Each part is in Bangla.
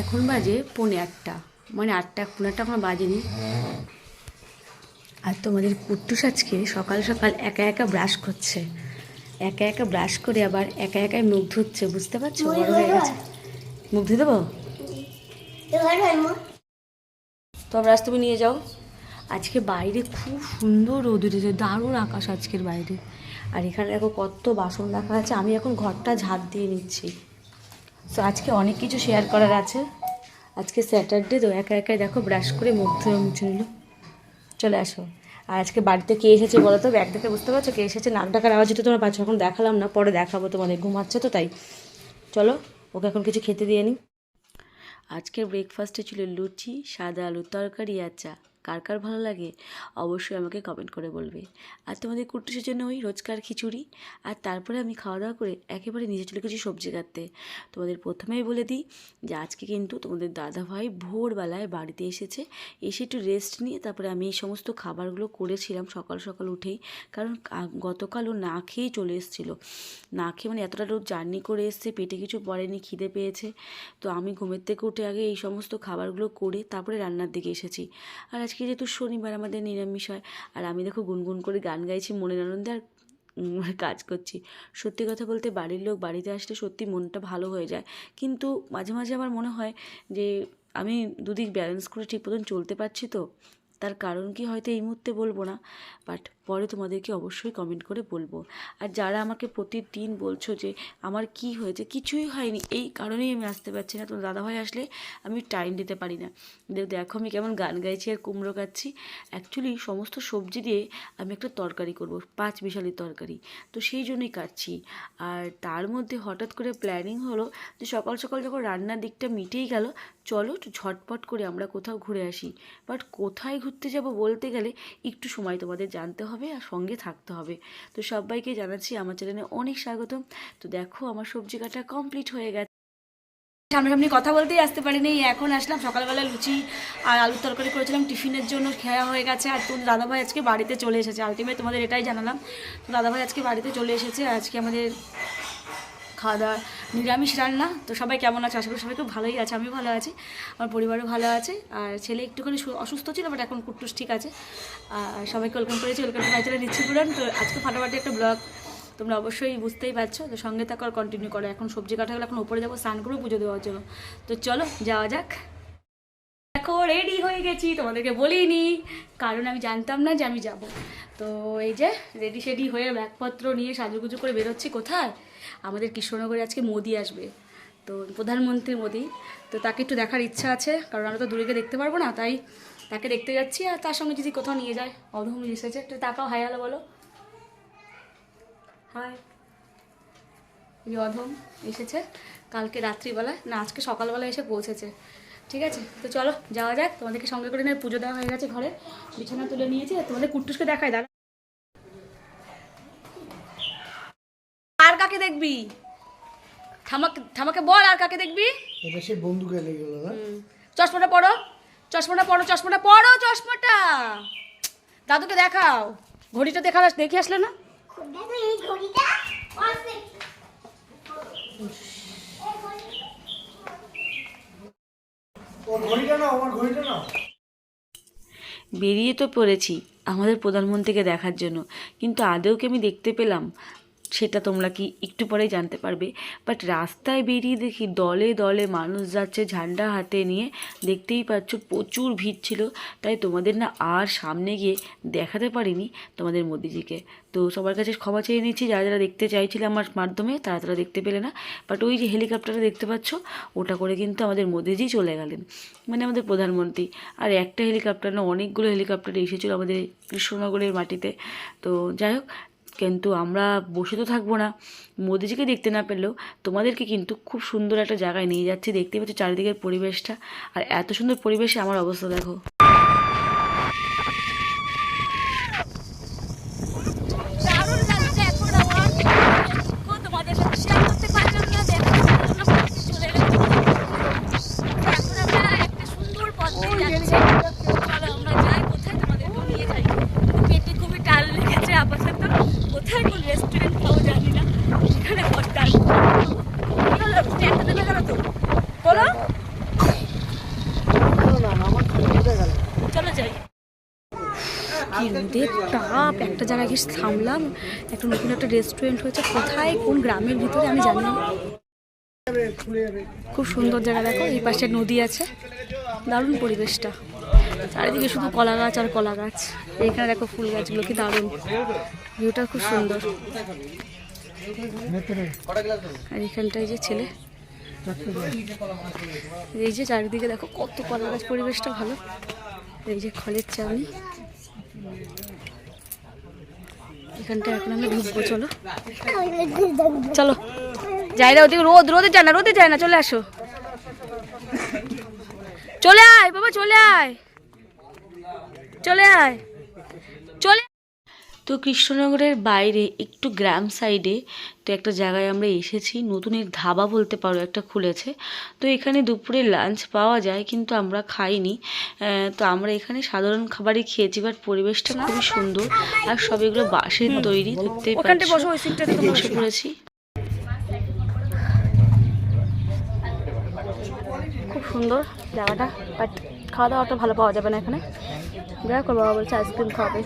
এখন বাজে পৌনে আটটা। মানে আটটা পৌনে আটটা এখন বাজেনি। আর তোমাদের কুট্টুস আজকে সকাল সকাল একা একা ব্রাশ করছে। একা একা ব্রাশ করে আবার একা একাই মুখ ধুচ্ছে বুঝতে পারছ? বড় হয়ে গেছে। মুখ ধুয়ে দেবো? তো ব্রাশ তুমি নিয়ে যাও। আজকে বাইরে খুব সুন্দর রোদ উঠেছে দারুণ আকাশ আজকের বাইরে। আর এখানে দেখো কত বাসন রাখা আছে আমি এখন ঘরটা ঝাড় দিয়ে নিচ্ছি। তো আজকে অনেক কিছু শেয়ার করার আছে। আজকে স্যাটারডে তো একা একাই দেখো ব্রাশ করে মুখ ধুয়ে মুছে নিল। চলে আসো। আর আজকে বাড়িতে কে এসেছে বলো তো? ব্যাগ দেখে বুঝতে পারছ? কে এসেছে? নাক ডাকার আওয়াজ তো তোমরা পাচ্ছ, এখন দেখালাম না, পরে দেখাবো তোমাদের। ঘুমাচ্ছে তো তাই। চলো, ওকে এখন কিছু খেতে দিয়ে নিই আজকের ব্রেকফাস্টে ছিল লুচি, সাদা আলুর তরকারি আর চা। কার কার ভালো লাগে, অবশ্যই আমাকে কমেন্ট করে বলবে। আর তোমাদের কুট্টুসের জন্য ওই রোজকার খিচুড়ি, আর তারপরে আমি খাওয়া দাওয়া করে একেবারে নিজে চলে গেছি সবজি কাটতে। তোমাদের প্রথমেই বলে দিই যে আজকে কিন্তু তোমাদের দাদাভাই ভোরবেলায় বাড়িতে এসেছে, এসে একটু রেস্ট নিয়ে তারপরে আমি এই সমস্ত খাবারগুলো করেছিলাম সকাল সকাল উঠেই। কারণ গতকাল ও না খেয়েই চলে এসেছিল। না খেয়ে মানে এতটা রোদ জার্নি করে এসছে, পেটে কিছু পড়েনি, খিদে পেয়েছে। তো আমি ঘুমের থেকে উঠে আগে এই সমস্ত খাবারগুলো করে তারপরে রান্নার দিকে এসেছি। আর আজকে যেহেতু শনিবার আমাদের নিরামিষ হয়, আর আমি দেখো গুনগুন করে গান গাইছি, মনের আনন্দে আর কাজ করছি। সত্যি কথা বলতে বাড়ির লোক বাড়িতে আসলে সত্যি মনটা ভালো হয়ে যায়। কিন্তু মাঝে মাঝে আমার মনে হয় যে, আমি দুদিক ব্যালেন্স করে ঠিক মতন চলতে পারছি তো। তার কারণ কি হয়তো এই মুহূর্তে বলব না বাট পরে তোমাদেরকে অবশ্যই কমেন্ট করে বলব। আর যারা আমাকে প্রতিদিন বলছো যে আমার কি হয়েছে, কিছুই হয়নি, এই কারণেই আমি আসতে পারছি না। তোমার দাদাভাই আসলে আমি টাইম দিতে পারি না। দেখো আমি কেমন গান গাইছি আর কুমড়ো গাচ্ছি অ্যাকচুয়ালি সমস্ত সবজি দিয়ে আমি একটা তরকারি করব, পাঁচ বিশালির তরকারি। তো সেই জন্যই কাটছি আর তার মধ্যে হঠাৎ করে প্ল্যানিং হলো যে সকাল সকাল যখন রান্নার দিকটা মিটেই গেল চলো ঝটপট করে আমরা কোথাও ঘুরে আসি। বাট কোথায় ঘুরতে যাব বলতে গেলে একটু সময় তোমাদের জানতে হবে আর সঙ্গে থাকতে হবে। তো সবাইকে জানাচ্ছি আমার চ্যানেলে অনেক স্বাগতম। তো দেখো আমার সবজি কাটা কমপ্লিট হয়ে গেছে। সামনাসামনি কথা বলতেই আসতে পারিনি। এখন আসলাম সকালবেলা লুচি আর আলুর তরকারি করেছিলাম। টিফিনের জন্য খেয়া হয়ে গেছে আর তোমার দাদাভাই আজকে বাড়িতে চলে এসেছে। আলটিমেট তোমাদের এটাই জানালাম। তো দাদাভাই আজকে বাড়িতে চলে এসেছে। আজকে আমাদের খাওয়া দাওয়া নিরামিষ রান্না। তো সবাই কেমন আছে? আশা করি সবাই খুব ভালোই আছে আমি ভালো আছি। আমার পরিবারও ভালো আছে। আর ছেলে একটুখানি অসুস্থ ছিল বাট এখন কুট্টুস ঠিক আছে। আর সবাইকে ওয়েলকাম করেছি ওয়েলকাম করে মাই নিচ্ছি পুরান তো আজকে ফাটাফাটি একটা ব্লগ তোমরা অবশ্যই বুঝতেই পারছ। তো সঙ্গে থাকো আর কন্টিনিউ করো। এখন সবজি কাটা গেলে এখন উপরে যাব, স্নান করব, পুজো দেওয়ার জন্য। তো চলো, যাওয়া যাক। দেখো রেডি হয়ে গেছি। তোমাদেরকে বলিনি, কারণ আমি জানতাম না যে আমি যাব। তো এই যে রেডি সেডি হয়ে ব্যাগপত্র নিয়ে সাজুগুজু করে বেরোচ্ছি কোথায়? আমাদের কৃষ্ণনগরে আজকে মোদি আসবে। তো প্রধানমন্ত্রী মোদি। তো তাকে একটু দেখার ইচ্ছা আছে, কারণ আমরা তো দূরে গিয়ে দেখতে পারব না, তাই তাকে দেখতে যাচ্ছি, আর তার সঙ্গে যদি কোথাও নিয়ে যায়, অধম এসেছে। একটু তাকাও, হাই, হ্যালো, বলো। হাই। অধম এসেছে, কালকে রাত্রিবেলায়, না, আজকে সকালবেলা এসে পৌঁছেছে। ঠিক আছে? তো চলো যাওয়া যাক। তোমাদেরকে সঙ্গে করে নিয়ে পুজো দেওয়া হয়ে গেছে ঘরে। বিছানা তুলে নিয়েছি আর তোমাদের কুট্টুসকে দেখায় দাঁড়া আর কাকে দেখবি? থামাকে থামাকে বল আর কাকে দেখবি? এটা সে বন্দুকে লেগে গেল না চশমাটা পড়ো চশমাটা পড়ো চশমাটা পড়ো চশমাটা। দাদুকে দেখাও। ঘড়িটা দেখা দেখে আসলে না? ঘড়িটা নাও আমার ঘড়িটা নাও বেরিয়ে তো পড়েছি আমাদের প্রধানমন্ত্রীকে দেখার জন্য কিন্তু আদৌকে আমি দেখতে পেলাম? সেটা তোমরা কি একটু পরেই জানতে পারবে। বাট রাস্তায় বেরিয়ে দেখি দলে দলে মানুষ যাচ্ছে ঝান্ডা হাতে নিয়ে। দেখতেই পাচ্ছ প্রচুর ভিড় ছিল। তাই তোমাদের না আর সামনে গিয়ে দেখাতে পারিনি তোমাদের মোদিজিকে। তো সবার কাছে ক্ষমা চেয়ে নিচ্ছি। যারা যারা দেখতে চাইছিলে আমার মাধ্যমে, তারা তারা দেখতে পেলে না। বাট ওই যে হেলিকপ্টারটা দেখতে পাচ্ছ, ওটা করে কিন্তু আমাদের মোদিজি চলে গেলেন। মানে আমাদের প্রধানমন্ত্রী। আর একটা হেলিকপ্টার না, অনেকগুলো হেলিকপ্টার এসেছিল আমাদের কৃষ্ণনগরের মাটিতে। তো যাই হোক কিন্তু আমরা বসে তো থাকব না। মোদিজিকে দেখতে না পেলেও তোমাদেরকে কিন্তু খুব সুন্দর একটা জায়গায় নিয়ে যাচ্ছি। দেখতে পাচ্ছি চারিদিকের পরিবেশটা। আর এত সুন্দর পরিবেশে আমার অবস্থা, দেখো দারুণ লাগছে এখন আমার ও তোমাদের সাথে শেয়ার করতে পারলাম না দেখো চলে গেছে এখন আমরা একটা সুন্দর পথ দিয়ে যাচ্ছি চলো আমরা যাই কোথায় তোমাদের নিয়ে যাই পেটে খুবই টাল লেগেছে আপাতত কোথায় কোন রেস্টুরেন্ট পাবো জানি না সেখানে পথ টাল স্ট্যান্ডটা দেবে গেল তো বলো রোদের তাপ একটা জায়গায় গিয়ে থামলাম, একটা নতুন একটা রেস্টুরেন্ট হয়েছে। কোথায়, কোন গ্রামের ভিতরে, আমি জানি খুব সুন্দর জায়গা, দেখো, এই পাশে নদী আছে। দারুণ পরিবেশটা। চারিদিকে শুধু কলা গাছ আর কলা গাছ এইখানে দেখো ফুল গাছগুলো, কি দারুণ। ভিউটা খুব সুন্দর। আর এখানটায় যে ছেলে। এই যে চারিদিকে দেখো, কত কলা গাছ পরিবেশটা ভালো। এই যে খলের চাউনি। এখানটা এখন আমরা ঢুকবো চলো। চলো। যাই না ওদিকে রোদ রোদে যায় না রোদে যায় না চলে আসো। চলে আয় বাবা চলে আয়। চলে আয়। চলে তো কৃষ্ণনগরের বাইরে একটু গ্রাম সাইডে তো একটা জায়গায় আমরা এসেছি। নতুনের ধাবা বলতে পারো একটা খুলেছে। তো এখানে দুপুরে লাঞ্চ পাওয়া যায় কিন্তু আমরা খাইনি। আহ, তো আমরা এখানে সাধারণ খাবারই খেয়েছি বাট পরিবেশটা খুবই সুন্দর। আর সব এগুলো বাঁশের তৈরি দেখতে বসে। পড়েছি। সুন্দর জায়গাটা বাট খাওয়া দাওয়াটা ভালো পাওয়া যাবে না এখানে। যা করব বাবা বলছে আইসক্রিম খাওয়াবে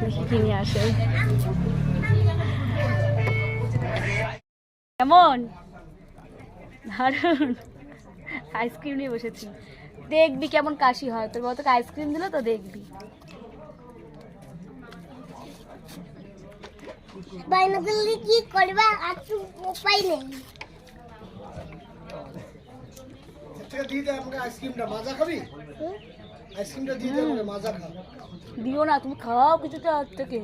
দেখি কি নিয়ে আসে। কেমন? দারুণ। আইসক্রিম নিয়ে বসেছি। দেখবি কেমন কাশি হয়। তোর তোকে আইসক্রিম দিল তো দেখবি। করলে কি করবা? আর উপায় নেই। থেকে দিয়ে দে আমাকে আইসক্রিমটা মাজা খাবি? আইসক্রিমটা দিয়ে দে আমাকে মাজা খা। দিও না তুমি খাও কিছুটা হাত থেকে।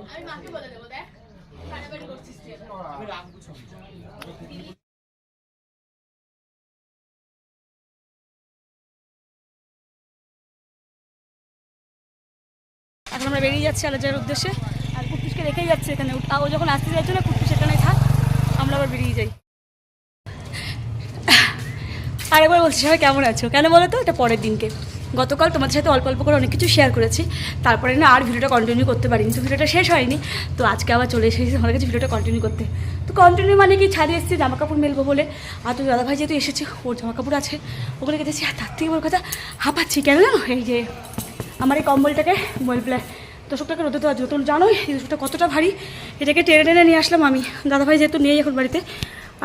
এখন। আমরা বেরিয়ে যাচ্ছি আলোচনার উদ্দেশ্যে। আর কুটুসকে রেখেই যাচ্ছে এখানে। ও- ও যখন আসতে যাচ্ছে না কুটুস এখানে থাক। আমরা আবার বেরিয়ে যাই। আরেকবার বলছি, সবাই কেমন আছো? কেন বলো তো? এটা পরের দিনকে। গতকাল তোমাদের সাথে অল্প অল্প করে অনেক কিছু শেয়ার করেছি। তারপরে না আর ভিডিওটা কন্টিনিউ করতে পারিনি। তো ভিডিওটা শেষ হয়নি। তো আজকে আবার চলে এসেছি আমার কাছে ভিডিওটা কন্টিনিউ করতে। তো কন্টিনিউ মানে কি? ছাড়িয়ে এসেছি জামা কাপড় মেলবো বলে। আর তো দাদাভাই যেহেতু এসেছে, ওর জামা কাপড় আছে, ওগুলো কেটেছি। আর তার থেকে বড় কথা, হাঁপাচ্ছি কেন জানো? এই যে আমার এই কম্বলটাকে বলপ্লে তোষকটাকে রোদে দেওয়ার জন্য। তুমি জানোই, এই তোষকটা কতটা ভারী। এটাকে টেনে টেনে নিয়ে আসলাম আমি। দাদাভাই যেহেতু নেই এখন বাড়িতে,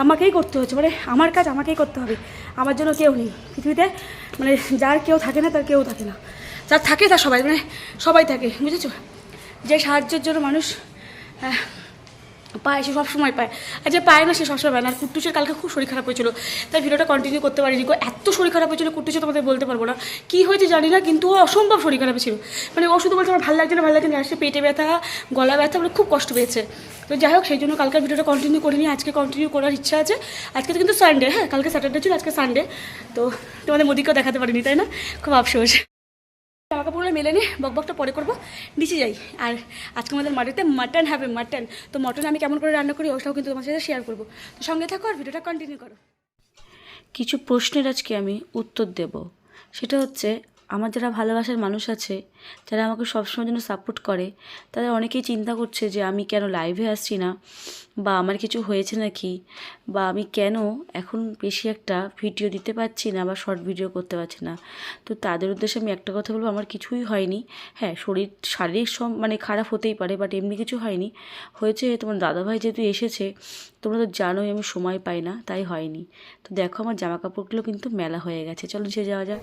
আমাকেই করতে হচ্ছে। মানে আমার কাজ, আমাকেই করতে হবে। আমার জন্য কেউ নেই। পৃথিবীতে মানে যার কেউ থাকে না, তার কেউ থাকে না। যার থাকে তার সবাই মানে সবাই থাকে, বুঝেছ? যে সাহায্যের জন্য মানুষ পায়, সে সবসময় পায়। আর যে পায় না, সে সবসময় পায় না। আর কুট্টুসের কালকে খুব শরীর খারাপ হয়েছিল। তাই ভিডিওটা কন্টিনিউ করতে পারিনি এত শরীর খারাপ হয়েছিল কুট্টুসে তোমাদের বলতে পারব না। কী হয়েছে জানি না, কিন্তু ও অসম্ভব শরীর খারাপ ছিল। মানে ও শুধু বলছে, আমার ভালো লাগছে না, ভালো লাগছে না। আসছে পেটে ব্যথা, গলা ব্যথা মানে খুব কষ্ট পেয়েছে। তো যাই হোক, সেই জন্য কালকের ভিডিওটা কন্টিনিউ করিনি। আজকে কন্টিনিউ করার ইচ্ছা আছে। আজকে তো কিন্তু সানডে হ্যাঁ কালকে স্যাটারডে ছিল, আজকে সানডে তো তোমাদের মোদিকেও দেখাতে পারিনি, তাই না? খুব আফসোস। জামা কাপড়গুলো মেলে নিয়ে বকবকটা পরে করব, নিচে যাই। আর আজকে আমাদের মাটিতে মাটন হবে মাটন তো মটন আমি কেমন করে রান্না করি, ওটাও কিন্তু তোমার সাথে শেয়ার করব। তো সঙ্গে থাকো আর ভিডিওটা কন্টিনিউ করো। কিছু প্রশ্নের আজকে আমি উত্তর দেব। সেটা হচ্ছে আমার যারা ভালোবাসার মানুষ আছে, যারা আমাকে সবসময় জন্য সাপোর্ট করে তাদের অনেকেই চিন্তা করছে যে আমি কেন লাইভে আসছি না? বা আমার কিছু হয়েছে নাকি? বা আমি কেন এখন বেশি একটা ভিডিও দিতে পারছি না বা শর্ট ভিডিও করতে পারছি না? তো তাদের উদ্দেশ্যে আমি একটা কথা বলব, আমার কিছুই হয়নি। হ্যাঁ শরীর, শারীরিক সব মানে খারাপ হতেই পারে বাট এমনি কিছু হয়নি। হয়েছে তোমার দাদাভাই যেহেতু এসেছে, তোমরা তো জানোই আমি সময় পাই না, তাই হয়নি। তো দেখো আমার জামা কাপড়গুলো কিন্তু মেলা হয়ে গেছে। চলো নিচে যাওয়া যাক।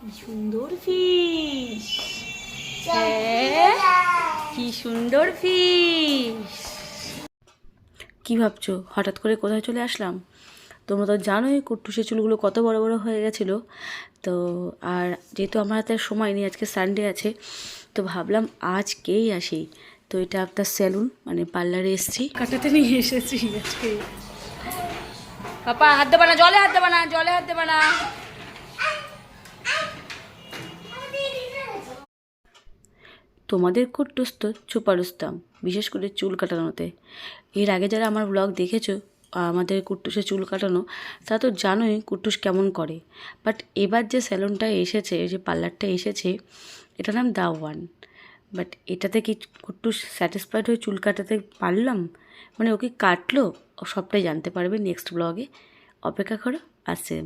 কি সুন্দর ফিশ কি সুন্দর ফিশ কি ভাবছ? হঠাৎ করে কোথায় চলে আসলাম? তোমরা তো জানোই কুট্টুসের চুলগুলো কত বড় বড় হয়ে গেছিল। তো আর যেহেতু আমার হাতে সময় নেই আজকে সানডে আছে তো ভাবলাম আজকেই আসি। তো এটা একটা সেলুন মানে পার্লারে এসেছি। কাটাতে নিয়ে এসেছি আজকে। পাপা হাত দেবা না জলে হাত দেবা না জলে হাত দেবা না। তোমাদের কুট্টুস তো চুপারুস্তাম, বিশেষ করে চুল কাটানোতে। এর আগে যারা আমার ব্লগ দেখেছ, আমাদের কুট্টুসে চুল কাটানো তা তো জানোই কুট্টুস কেমন করে। বাট এবার যে স্যালুনটা এসেছে, যে পার্লারটা এসেছে, এটার নাম দা ওয়ান। বাট এটাতে কি কুট্টুস স্যাটিসফাইড হয়ে চুল কাটাতে পারলাম? মানে ওকে কাটলো? সবটাই জানতে পারবে নেক্সট ব্লগে অপেক্ষা করো, আসছে।